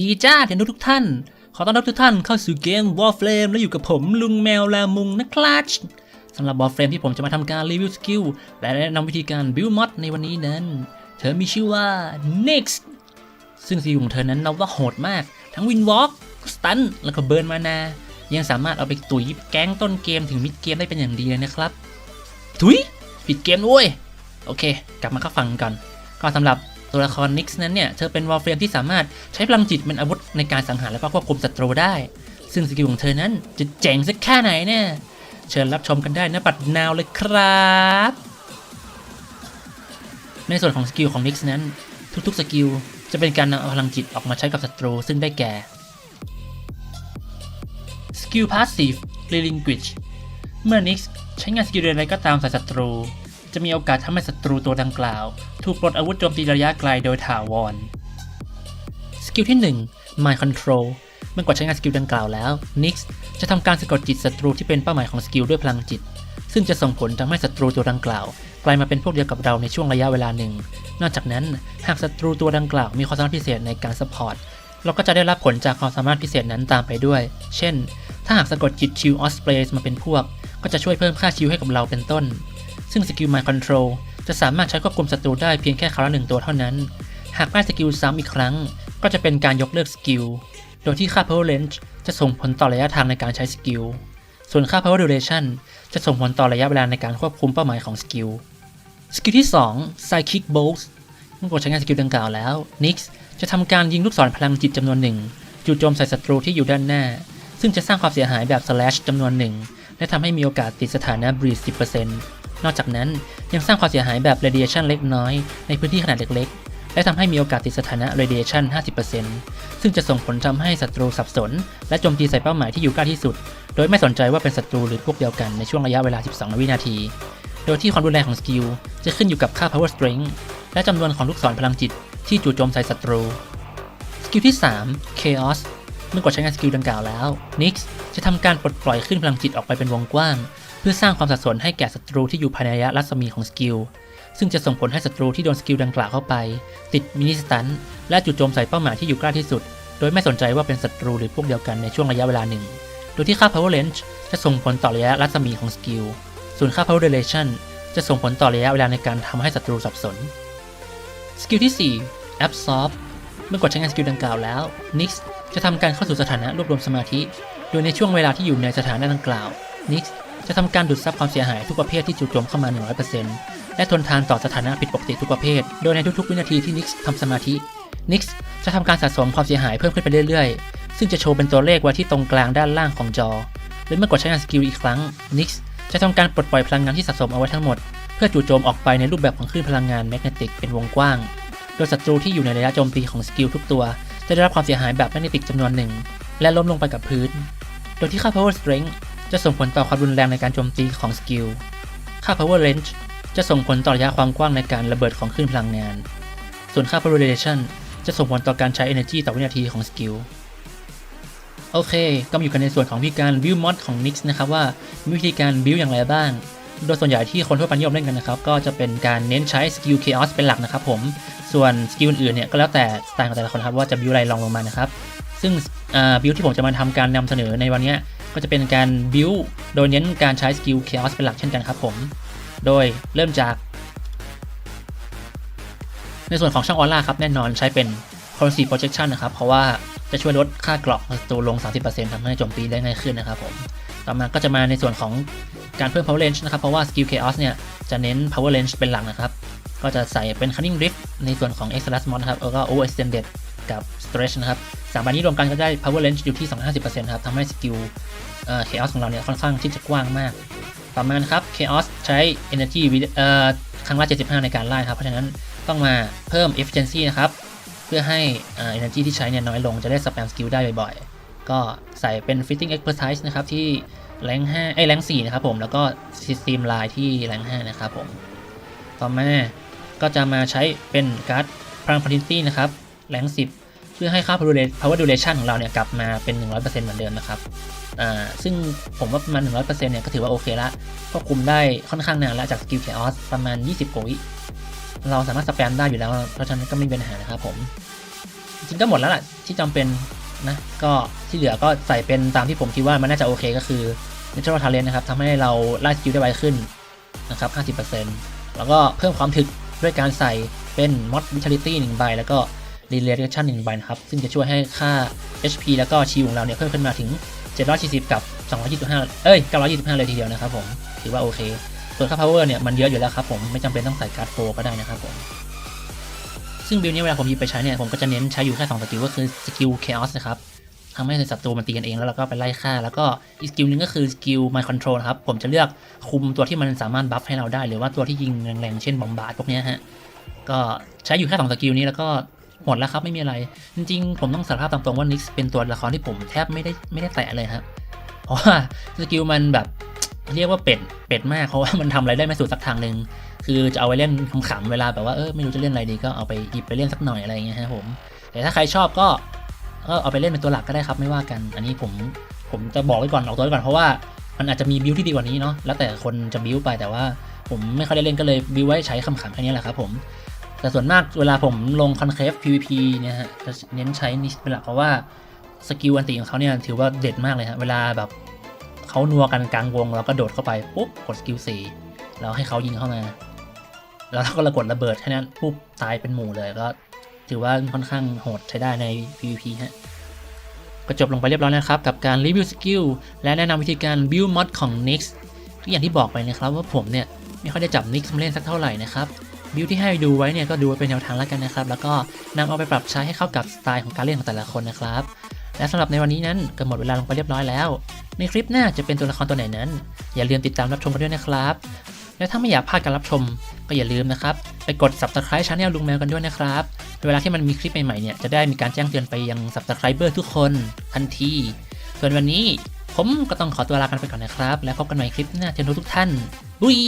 ดีจ้าเทนทุกท่าน ขอต้อนรับทุกท่านเข้าสู่เกม Warframe และอยู่กับผมลุงแมวแลมุงนะครับสำหรับ Warframe ที่ผมจะมาทำการรีวิวสกิลและแนะนำวิธีการ build mod ในวันนี้นั้น เธอมีชื่อว่า Next ซึ่งสกิลของเธอนั้นนับว่าโหดมาก ทั้งวินวอล์กสตันแล้วก็เบิร์นมานา ยังสามารถเอาไปตุ๋ยแก๊งต้นเกมถึงมิดเกมได้เป็นอย่างดีเลยนะครับ ถุยผิดเกมด้วยโอเค กลับมาเข้าฟังกัน ก็สำหรับ ตัวละครนิกส์นั้นเนี่ย เธอเป็นวอลเฟรมที่สามารถใช้พลังจิตเป็นอาวุธในการสังหารและควบคุมศัตรูได้ ซึ่งสกิลของเธอนั้นจะเจ๋งสักแค่ไหนเนี่ย เชิญรับชมกันได้นะปัดนาวเลยครับ ในส่วนของสกิลของนิกส์นั้น ทุกๆสกิลจะเป็นการนำพลังจิตออกมาใช้กับศัตรูซึ่งได้แก่สกิลพาสซีฟ Relinquish เมื่อนิกส์ใช้งานสกิลใดๆก็ตามใส่ศัตรู จะมีโอกาสทำให้ศัตรูตัวดังกล่าว ถูกปลดอาวุธโจมตีระยะไกลโดยถาวร สกิลที่ 1 Mind Control เมื่อกดใช้งานสกิลดังกล่าวแล้ว Nix จะทำการสะกดจิตศัตรูที่เป็นเป้าหมายของสกิลด้วยพลังจิต ซึ่งจะส่งผลทำให้ศัตรูตัวดังกล่าว กลายมาเป็นพวกเดียวกับเราในช่วงระยะเวลาหนึ่ง นอกจากนั้นหากศัตรูตัวดังกล่าว มีความสามารถพิเศษในการซัพพอร์ตเราก็จะได้รับผลจากความสามารถพิเศษนั้นตามไปด้วย เช่น ถ้าหากสะกดจิตชิลออสเปรสมาเป็นพวก ก็จะช่วยเพิ่มค่าชิลให้กับเราเป็นต้น ซึ่งสกิล Mind Control จะสามารถใช้ควบคุมศัตรูได้เพียงแค่ครั้งละหนึ่งตัวเท่านั้น หากได้สกิลซ้ำอีกครั้ง ก็จะเป็นการยกเลิกสกิล โดยที่ค่า Power Range จะส่งผลต่อระยะทางในการใช้สกิล ส่วนค่า Power Duration จะส่งผลต่อระยะเวลาในการควบคุมเป้าหมายของสกิล สกิลที่ 2 Psychic Bolt เมื่อกดใช้งานสกิลดังกล่าวแล้ว Nix จะทำการยิงลูกศรพลังจิตจำนวนหนึ่งจู่โจมใส่ศัตรูที่อยู่ด้านหน้า ซึ่งจะสร้างความเสียหายแบบ slash จำนวนหนึ่งและทำให้มีโอกาสติดสถานะ breeze 10% นอกจากนั้นยังสร้างความเสียหายแบบ radiation เล็กน้อย ในพื้นที่ขนาดเล็กๆ และทำให้มีโอกาสติดสถานะ radiation 50%ซึ่งจะส่งผลทำให้ศัตรูสับสน และโจมตีใส่เป้าหมายที่อยู่ใกล้ที่สุด โดยไม่สนใจว่าเป็นศัตรูหรือพวกเดียวกันในช่วงระยะเวลา 12 วินาที โดยที่ความรุนแรงของสกิลจะขึ้นอยู่กับค่า power strength และจำนวนของลูกศรพลังจิต ที่จู่โจมใส่ศัตรูสกิลที่ 3 Chaos เมื่อกดใช้งานสกิลดังกล่าวแล้ว Nix จะทำการปลดปล่อยขึ้นพลังจิตออกไปเป็นวงกว้าง เพื่อสร้างความสับสนให้แก่ศัตรูที่อยู่ภายในระยะรัศมีของสกิล ซึ่งจะส่งผลให้ศัตรูที่โดนสกิลดังกล่าวเข้าไป ติดมินิสตันและจู่โจมใส่เป้าหมายที่อยู่ใกล้ที่สุด โดยไม่สนใจว่าเป็นศัตรูหรือพวกเดียวกันในช่วงระยะเวลาหนึ่ง โดยที่ค่า power range จะส่งผลต่อระยะรัศมีของสกิล ส่วนค่า power duration จะส่งผลต่อระยะเวลาในการทำให้ศัตรูสับสน สกิลที่ 4 absorb เมื่อกดใช้งานสกิลดังกล่าวแล้ว Nix จะทำการเข้าสู่สถานะรวบรวมสมาธิ โดยในช่วงเวลาที่อยู่ในสถานะดังกล่าว Nix จะทำการดูดซับความเสียหายทุกประเภทที่จู่โจมเข้ามา 100%และทนทานต่อสถานะผิดปกติทุกประเภท โดยในทุกๆ วินาทีที่ Nix ทำสมาธิ Nix จะทำการสะสมความเสียหายเพิ่มขึ้นไปเรื่อยๆ ซึ่งจะโชว์เป็นตัวเลขไว้ที่ตรงกลางด้านล่างของจอ และเมื่อกดใช้งานสกิลอีกครั้ง Nix จะทำการปลดปล่อยพลังงานที่สะสมเอาไว้ทั้งหมด เพื่อจู่โจมออกไปในรูปแบบของคลื่นพลังงานแมกเนติกเป็นวงกว้าง โดยศัตรูที่อยู่ในระยะโจมตีของสกิลทุกตัว จะได้รับความเสียหายแบบแมกเนติกจำนวนหนึ่งและล้มลงไปกับพื้น โดยที่ค่า power strength จะส่งผลต่อความรุนแรงในการโจมตีของสกิล ค่า power range จะส่งผลต่อระยะความกว้างในการระเบิดของคลื่นพลังงาน ส่วนค่า power radiation จะส่งผลต่อการใช้ energy ต่อวินาทีของสกิล โอเค ก็มาอยู่กันในส่วนของวิธีการ build mod ของ Nix นะครับว่ามีวิธีการ build อย่างไรบ้าง โดยส่วนใหญ่ที่คนทั่วไปนิยมเล่นกันนะครับ ก็จะเป็นการเน้นใช้สกิล Chaos เป็นหลักนะครับผม ส่วนสกิลอื่นๆเนี่ยก็แล้วแต่สไตล์ของแต่ละคนครับว่าจะ build อะไรลองลงมานะครับ ซึ่งบิลที่ผมจะมาทำการนำเสนอในวันนี้ ก็จะเป็นการ build โดยเน้นการใช้สกิล Chaos เป็นหลักเช่นกันครับผม โดยเริ่มจาก ในส่วนของช่องออร่าครับแน่นอนใช้เป็น currency projection นะครับ เพราะว่าจะช่วยลดค่าเกราะของศัตรูลง 30%ทำให้โจมตีได้ง่ายขึ้นนะครับผม ต่อมาก็จะมาในส่วนของการเพิ่ม power range นะครับ เพราะว่า skill chaos เนี่ย จะเน้น power range เป็นหลักนะครับ ก็จะใส่เป็น cunning rift ในส่วนของ excellence mod นะครับแล้วก็ overextended กับ stretch นะครับ สามใบนี้รวมกันก็ได้ power range อยู่ที่ 250%ครับทำให้สกิลเอ่อ chaos ของเราเนี่ยค่อนข้างที่จะกว้างมาก ต่อมานะครับ chaos ใช้ energy เอ่อครั้งละ 75 ในการไล่ครับ เพราะฉะนั้นต้องมาเพิ่ม efficiency นะครับ เพื่อให้อ่า energy ที่ใช้เนี่ยน้อยลงจะได้ spam skill ได้บ่อยๆ ก็ใส่เป็น fitting expertise นะครับที่แรง5ไอ้แรง4นะครับผม แล้วก็ system line ที่แรง5นะครับผม ต่อมาก็จะมาใช้เป็นการ์ดพลัง Affinity นะครับแรง10 พื่อให้ค่า power duration ของเราเนี่ยกลับมาเป็น 100%เหมือนเดิมนะครับซึ่งผมว่าประมาณ 100%เนี่ยก็ถือว่าโอเคละควบคุมได้ค่อนข้างนานแล้วจากสกิล Chaos ประมาณ 20กว่าวิเราสามารถสแปมได้อยู่แล้ว เพราะฉะนั้นก็ไม่มีปัญหานะครับผมจริงก็หมดแล้วล่ะที่จำเป็นนะก็ที่เหลือก็ใส่เป็นตามที่ผมคิดว่ามันน่าจะโอเคก็คือ Natural Talent นะครับทำให้เราไล่สกิลได้ไวขึ้นนะครับ 50%แล้วก็เพิ่มความถึกด้วยการใส่เป็น Mod Vitality 1ใบแล้วก็ Regeneration 1ใบนะครับ ซึ่งจะช่วยให้ค่า HP แล้วก็ชิวของเราเนี่ยเพิ่มขึ้นมาถึง 740 กับ 225 เอ้ย 925 เลยทีเดียวนะครับผมถือว่าโอเค ส่วนค่า power เนี่ยมันเยอะอยู่แล้วครับผมไม่จำเป็นต้องใส่การ์ดโฟก็ได้นะครับผมซึ่งบิลนี้เวลาผมหยิบไปใช้เนี่ยผมก็จะเน้นใช้อยู่แค่2สกิลก็คือสกิล chaos นะครับทำให้ศัตรูมันตีกันเองแล้วเราก็ไปไล่ฆ่า แล้วก็อีกสกิลหนึงก็คือสกิล my control ครับผมจะเลือกคุมตัวที่มันสามารถบัฟให้เราได้ หรือว่าตัวที่ยิงแรงๆเช่นบอมบาร์ดพวกนี้ฮะก็ใช้อยู่แค่2สกิลนี้แล้วก็ หมดแล้วครับไม่มีอะไร จริงๆ ผมต้องสารภาพตามตรงว่านิกเป็นตัวละครที่ผมแทบไม่ได้ไม่ได้แตะเลยครับเพราะว่าสกิลมันแบบเรียกว่าเป็ดเป็ดมากเพราะว่ามันทำอะไรได้ไม่สุดสักทางหนึ่งคือจะเอาไว้เล่นขำๆเวลาแบบว่าเออไม่รู้จะเล่นอะไรดีก็เอาไปหยิบไปเล่นสักหน่อยอะไรอย่างเงี้ยฮะผมแต่ถ้าใครชอบก็ก็เอาไปเล่นเป็นตัวหลักก็ได้ครับไม่ว่ากัน อันนี้ผมผมจะบอกไว้ก่อนออกตัวไว้ก่อนเพราะว่ามันอาจจะมีบิวที่ดีกว่านี้เนาะแล้วแต่คนจะบิวไปแต่ว่าผมไม่ค่อยได้เล่นก็เลยบิวไว้ใช้ขำๆแค่นี้แหละครับผม แต่ส่วนมากเวลาผมลงคอนเคฟ PVP เนี่ยฮะจะเน้นใช้นิสเป็นหลักเพราะว่าสกิลอันติของเขาเนี่ยถือว่าเด็ดมากเลยฮะเวลาแบบเขานัวกันกลางวงเราก็โดดเข้าไปปุ๊บกดสกิลสี่แล้วให้เขายิงเข้ามาแล้วเราก็ระกดระเบิดแค่นั้นปุ๊บตายเป็นหมู่เลยก็ถือว่าค่อนข้างโหดใช้ได้ใน PVP ฮะก็จบลงไปเรียบร้อยแล้วนะครับ กับการรีวิวสกิลและแนะนำวิธีการ build mod ของ Nix ก็อย่างที่บอกไปนะครับว่าผมเนี่ย ไม่ค่อยได้จับ Nix มาเล่นสักเท่าไหร่นะครับ บิลที่ให้ดูไว้เนี่ยก็ดูไว้เป็นแนวทางแล้วกันนะครับ แล้วก็นำเอาไปปรับใช้ให้เข้ากับสไตล์ของการเล่นของแต่ละคนนะครับ และสำหรับในวันนี้นั้นก็หมดเวลาลงไปเรียบร้อยแล้ว ในคลิปหน้าจะเป็นตัวละครตัวไหนนั้น อย่าลืมติดตามรับชมกันด้วยนะครับ และถ้าไม่อยากพลาดการรับชมก็อย่าลืมนะครับไปกด subscribe channel ลุงแมวกันด้วยนะครับเวลาที่มันมีคลิปใหม่ๆเนี่ยจะได้มีการแจ้งเตือนไปยัง subscriber ทุกคนทันทีส่วนวันนี้ผมก็ต้องขอตัวลากันไปก่อนนะครับ แล้วพบกันใหม่คลิปหน้าเชิญทุกท่านบุย